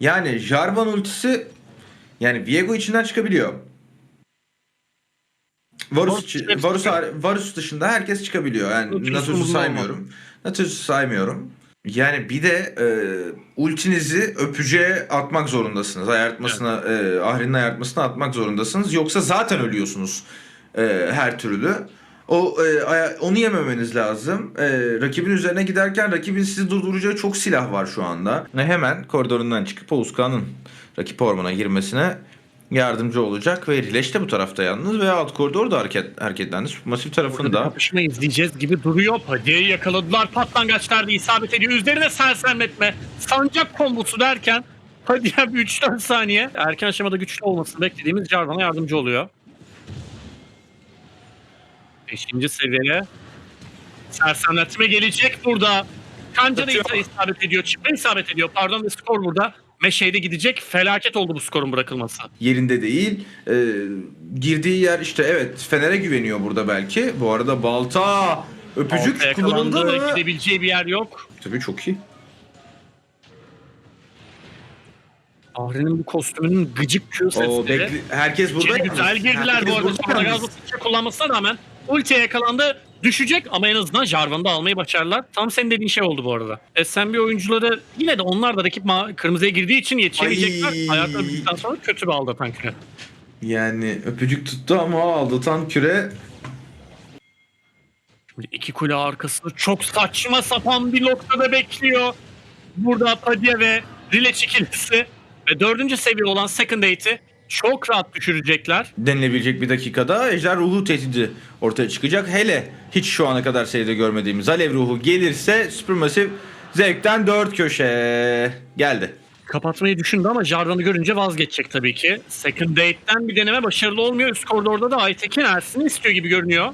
Yani Jarvan ultisi yani Viego içinden çıkabiliyor. Varus, Varus Varus, dışında herkes çıkabiliyor. Yani umurumda saymıyorum. Nautilus'u saymıyorum. Yani bir de e, ultinizi öpücüğe atmak zorundasınız. Ayartmasına, e, Ahri'nin ayartmasına atmak zorundasınız. Yoksa zaten ölüyorsunuz e, her türlü. O e, onu yememeniz lazım. E, rakibin üzerine giderken rakibin sizi durduracağı çok silah var şu anda. Ve hemen koridorundan çıkıp Oğuzkan'ın rakip ormana girmesine yardımcı olacak ve Rileş de bu tarafta yalnız ve alt koridor da hareket hareketlendi. Masif tarafında. kapışma izleyeceğiz gibi duruyor. Padia'yı yakaladılar. Patlangaçlar da isabet ediyor. Üzerine sersemletme. Sancak kombosu derken Padia bir 3-4 saniye erken aşamada güçlü olmasını beklediğimiz Jarvan'a yardımcı oluyor. 5. seviyeye sersemletme gelecek burada. Kanca da Atıyor. ise isabet ediyor. Çipe isabet ediyor. Pardon ve skor burada. Meşe'de gidecek. Felaket oldu bu skorun bırakılması. yerinde değil. Ee, girdiği yer işte evet Fener'e güveniyor burada belki. Bu arada balta öpücük Ortaya kullanıldı mı? Gidebileceği bir yer yok. Tabii çok iyi. Ahri'nin bu kostümünün gıcık Q O sesleri. bekli- herkes burada. İçeri güzel girdiler Herkes bu arada. burada Sonra yalnız. gazlı sıçra kullanmasına rağmen ultiye yakalandı. Düşecek ama en azından Jarvan'ı da almayı başardılar. Tam senin dediğin şey oldu bu arada. SMB oyuncuları yine de onlar da rakip kırmızıya girdiği için yetişemeyecekler. Ay. Ayakta öpüldükten sonra kötü bir aldatan küre. Yani öpücük tuttu ama aldatan küre Şimdi iki kule arkasında çok saçma sapan bir noktada bekliyor. Burada Padilla ve Rileç ikilisi ve dördüncü seviye olan Second Eight'i çok rahat düşürecekler. denilebilecek bir dakikada ejder ruhu tehdidi ortaya çıkacak. Hele hiç şu ana kadar seride görmediğimiz alev ruhu gelirse Supermassive zevkten dört köşe geldi. Kapatmayı düşündü ama Jarvan'ı görünce vazgeçecek tabii ki. Second Date'den bir deneme başarılı olmuyor. Üst koridorda da Aytekin Ersin'i istiyor gibi görünüyor.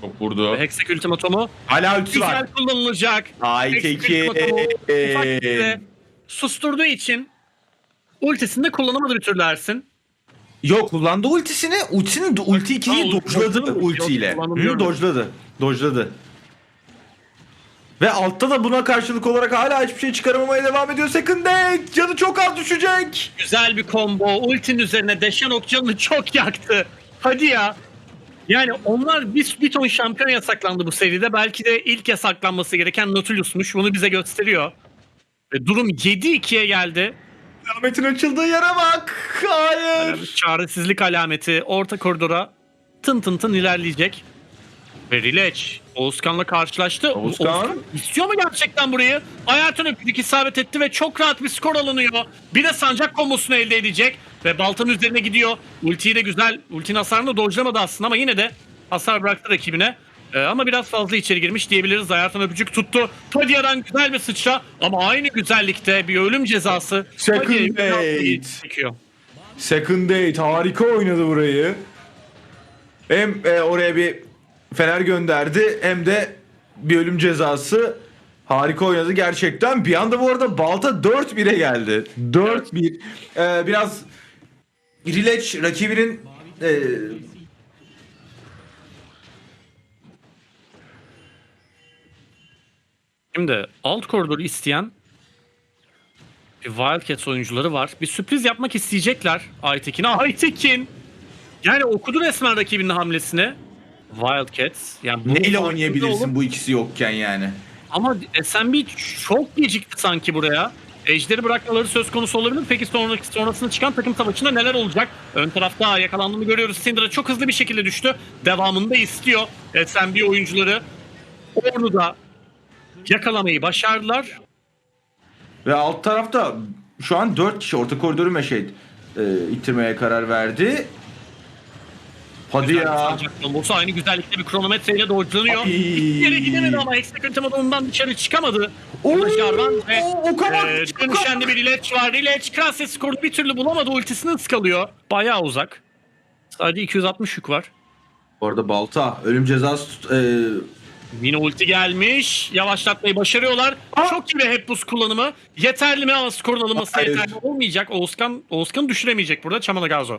Çok vurdu. Hexek ultimatomu Hala ultisi var. güzel kullanılacak. Aytekin. Hexek ultimatomu ufak bir süre susturduğu için ultisini de kullanamadı bir türlü Ersin. Yok kullandı ultisini. Ultisini ulti Ha, ikiliyi ulti- dojladı yok, ultiyle. Hı, görmedim. dojladı. Dojladı. Ve altta da buna karşılık olarak hala hiçbir şey çıkaramamaya devam ediyor. Second Deck canı çok az düşecek. Güzel bir combo. Ultinin üzerine Deşen Okcan'ı çok yaktı. Hadi ya. Yani onlar bir, bir ton şampiyon yasaklandı bu seride. Belki de ilk yasaklanması gereken Nautilus'muş. Bunu bize gösteriyor. Ve durum 7-2'ye geldi. Ahmet'in açıldığı yere bak. Hayır. Çaresizlik alameti orta koridora tın tın tın ilerleyecek. Ve Rileç Oğuzkan'la karşılaştı. Oğuzkan. istiyor mu gerçekten burayı? Hayatın öpücük isabet etti ve çok rahat bir skor alınıyor. Bir de sancak kombosunu elde edecek. Ve baltanın üzerine gidiyor. Ultiyi de güzel. Ultinin hasarını da dojlamadı aslında ama yine de hasar bıraktı rakibine. Ee, ama biraz fazla içeri girmiş diyebiliriz. Hayatın öpücük tuttu. Padia'dan güzel bir sıçra ama aynı güzellikte bir ölüm cezası. Second date. Second Date harika oynadı burayı. Hem e, oraya bir fener gönderdi hem de bir ölüm cezası. Harika oynadı gerçekten. Bir anda bu arada Balta 4-1'e geldi. 4-1. Ee, biraz Rileç rakibinin e, Şimdi alt koridoru isteyen bir Wildcats oyuncuları var. Bir sürpriz yapmak isteyecekler Aytekin'e. Aytekin! Yani okudu resmen rakibinin hamlesini. Wildcats. Yani bunun neyle oynayabilirsin olup- bu ikisi yokken yani. Ama SMB çok gecikti sanki buraya. Ejderi bırakmaları söz konusu olabilir. Peki sonraki sonrasında çıkan takım savaşında neler olacak? Ön tarafta yakalandığını görüyoruz. Syndra çok hızlı bir şekilde düştü. Devamını da istiyor. SMB oyuncuları onu da yakalamayı başardılar. Ve alt tarafta şu an 4 kişi orta koridoru meşe e, ittirmeye karar verdi. Hadi Güzel ya. bombosu aynı güzellikte bir kronometreyle. İlk yere gidemedi ama Hextech ultimatonundan dışarı çıkamadı. Jarvan ve o- kadar- e, dönüşen de bir Rileç var. Rileç Krasis skorunu bir türlü bulamadı. Ultisini ıskalıyor. Bayağı uzak. Sadece 260 yük var. Bu arada Balta ölüm cezası tut- e, Yine ulti gelmiş. Yavaşlatmayı başarıyorlar. Aa! Çok iyi bir hep buz kullanımı. Yeterli mi ama skorun alınması Hayır. yeterli olmayacak. Oğuzkan, Oğuzkan'ı düşüremeyecek burada. Çamana Gazo.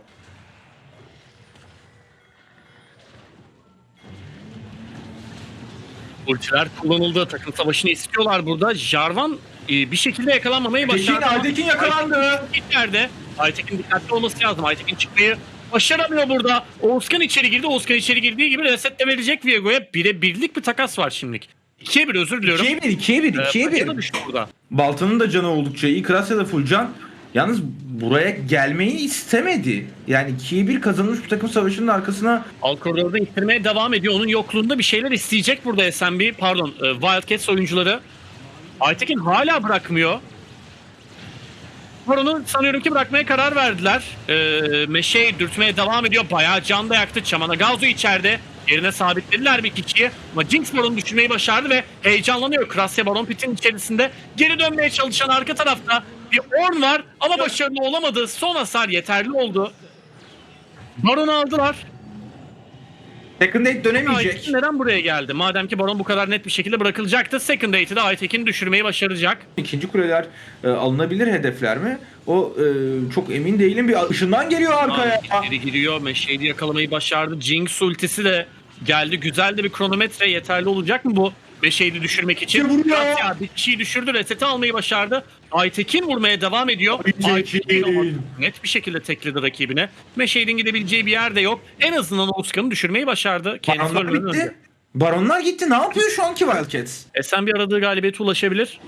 Ultiler kullanıldı. Takım savaşını istiyorlar burada. Jarvan e, bir şekilde yakalanmamayı başardı. Aytekin yakalandı. İçeride Aytekin dikkatli olması lazım. Aytekin çıkmayı başaramıyor burada. Oğuzkan içeri girdi. Oğuzkan içeri girdiği gibi reset de verecek Viego'ya. Bire birlik bir takas var şimdilik. 2'ye 1 özür diliyorum. 2'ye 1, 2'ye 1, Ee, 2'ye Paşa da 1. düştü burada. Baltanın da canı oldukça iyi. Krasya da full can. Yalnız buraya gelmeyi istemedi. Yani 2'ye 1 kazanılmış bir takım savaşının arkasına Alt koridorda ittirmeye devam ediyor. Onun yokluğunda bir şeyler isteyecek burada SMB. Pardon e, Wildcats oyuncuları. Aytekin hala bırakmıyor. Baron'u sanıyorum ki bırakmaya karar verdiler. E, Meşe'yi dürtmeye devam ediyor. Bayağı can da yaktı. Çamana Gazu içeride. Yerine sabitlediler bir kişiyi. Ama Jinx Baron'u düşürmeyi başardı ve heyecanlanıyor. Krasya Baron pitin içerisinde. Geri dönmeye çalışan arka tarafta bir Orn var ama başarılı olamadı. Son hasar yeterli oldu. Baron'u aldılar. Second date dönemeyecek. Aytekin neden buraya geldi? Madem ki Baron bu kadar net bir şekilde bırakılacaktı. Second Date'i de Aytekin düşürmeyi başaracak. İkinci kuleler e, alınabilir hedefler mi? O e, çok emin değilim. Bir ışından geliyor arkaya. Geri giriyor. Meşe'yi yakalamayı başardı. Jinx ultisi de geldi. Güzel de bir kronometre yeterli olacak mı bu? Meşe'yi düşürmek için. Katya bir kişiyi düşürdü. Reseti almayı başardı. Aytekin vurmaya devam ediyor. Aytekin. Ama net bir şekilde tekledi rakibine. Meşe'nin gidebileceği bir yer de yok. En azından Oğuzkan'ı düşürmeyi başardı. Kendisi Baronlar ölmeden önce. Baronlar gitti. Ne yapıyor şu anki Wildcats? SMB aradığı galibiyete ulaşabilir.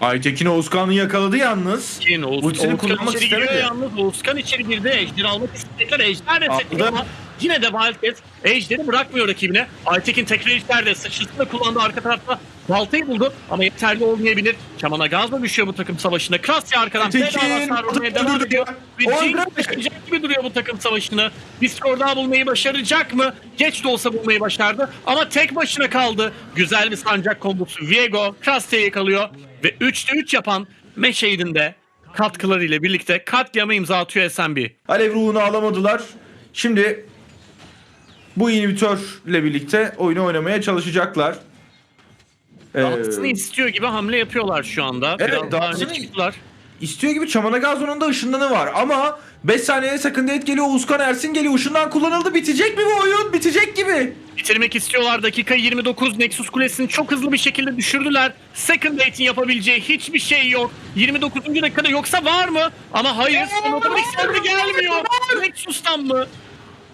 Aytekin Oğuzkan'ı yakaladı yalnız. Kin, Oğuz, Ultisini Oğuzkan kullanmak içeri giriyor istemedi. yalnız. Oğuzkan içeri girdi. Ejder almak istedikler. Ejder resetliyor Aldı. ama yine de Wildcats Ejder'i bırakmıyor rakibine. Aytekin tekrar içeride. Sıçrasını kullandı arka tarafta. Baltayı buldu ama yeterli olmayabilir. Çamana gazla düşüyor bu takım savaşında. Krasya arkadan hasar vurmaya devam ediyor. Ve gibi duruyor bu takım savaşını. Bir skor daha bulmayı başaracak mı? Geç de olsa bulmayı başardı. Ama tek başına kaldı. Güzel bir sancak kombosu. Viego Krasya'yı yakalıyor. Ve 3'te 3 yapan Meşeydin de katkılarıyla birlikte katliama imza atıyor SMB. Alev ruhunu alamadılar. Şimdi bu inhibitörle birlikte oyunu oynamaya çalışacaklar. Ee, Dağıtısını istiyor gibi hamle yapıyorlar şu anda. Evet, dağıtısını- çıktılar. istiyor gibi Çamana Gazo'nun da ışınlanı var ama 5 saniyeye sakın date geliyor. Uzkan Ersin geliyor. Işından kullanıldı. Bitecek mi bu oyun? Bitecek gibi. Bitirmek istiyorlar. Dakika 29 Nexus Kulesi'ni çok hızlı bir şekilde düşürdüler. Second Date'in yapabileceği hiçbir şey yok. 29. dakikada yoksa var mı? Ama hayır. Otomatik gelmiyor. Nexus'tan mı?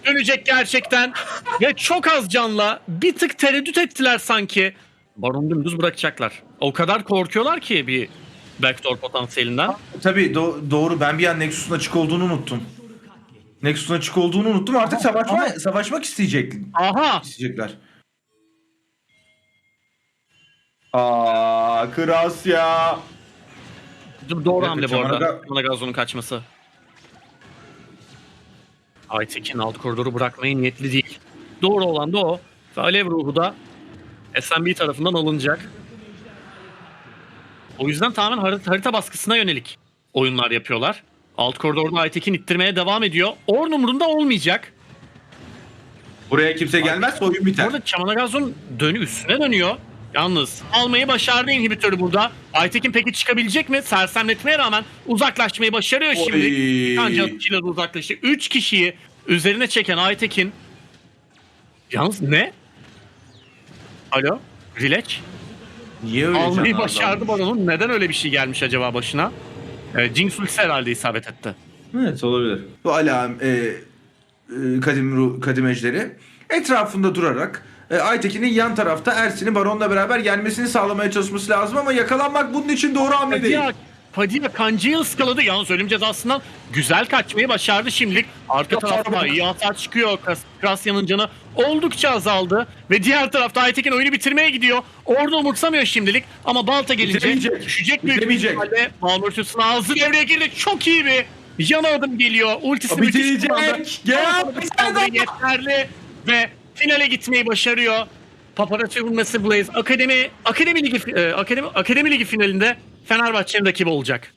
Dönecek gerçekten. Ve çok az canla bir tık tereddüt ettiler sanki. Baron dümdüz bırakacaklar. O kadar korkuyorlar ki bir backdoor potansiyelinden. Tabii do- doğru. Ben bir an Nexus'un açık olduğunu unuttum. Nexus'un açık olduğunu unuttum. Artık savaşma savaşmak isteyecek Aha! isteyecekler. Aa, Krasya. Doğru hamle bu arada. Ga- Çamana Gazo'nun kaçması. Aytekin alt koridoru bırakmaya niyetli değil. Doğru olan da o. Ve Alev ruhu da SMB tarafından alınacak. O yüzden tamamen harita, harita baskısına yönelik oyunlar yapıyorlar. Alt koridorda Aytekin ittirmeye devam ediyor. Orn umurunda olmayacak. Buraya kimse gelmezse oyun biter. Orada Çamanagaz'ın dönü üstüne dönüyor. Yalnız almayı başardı inhibitörü burada. Aytekin peki çıkabilecek mi? Sersemletmeye rağmen uzaklaşmayı başarıyor şimdi. Oy. Kanca atışıyla da uzaklaştı. 3 kişiyi üzerine çeken Aytekin. Yalnız ne? Alo? Rileç? Niye öyle Almayı başardı dalmış? Baron'un. Neden öyle bir şey gelmiş acaba başına? Ee, Jinx ultisi herhalde isabet etti. Evet olabilir. Bu alam e, e, kadim ru- kadim ejderi etrafında durarak e, Aytekin'in yan tarafta Ersin'i Baron'la beraber yenmesini sağlamaya çalışması lazım ama yakalanmak bunun için doğru hamle değil. Padilla, kancayı ıskaladı. Yalnız ölüm cezasından güzel kaçmayı başardı şimdilik. Arka tarafta iyi hasar çıkıyor. Kras- Krasya'nın canı oldukça azaldı. Ve diğer tarafta Aytekin oyunu bitirmeye gidiyor. Orada umursamıyor şimdilik. Ama Balta gelince düşecek büyük Bitiremeyecek. ihtimalle. Malmurtus'un ağzı devreye girdi. Çok iyi bir yan adım geliyor. Ultisi müthiş kullandı. Gel, bir yeterli. Ve finale gitmeyi başarıyor. Paparazzi vurması Blaze Akademi Akademi Ligi e, Akademi Akademi Ligi finalinde Fenerbahçe'nin rakibi olacak.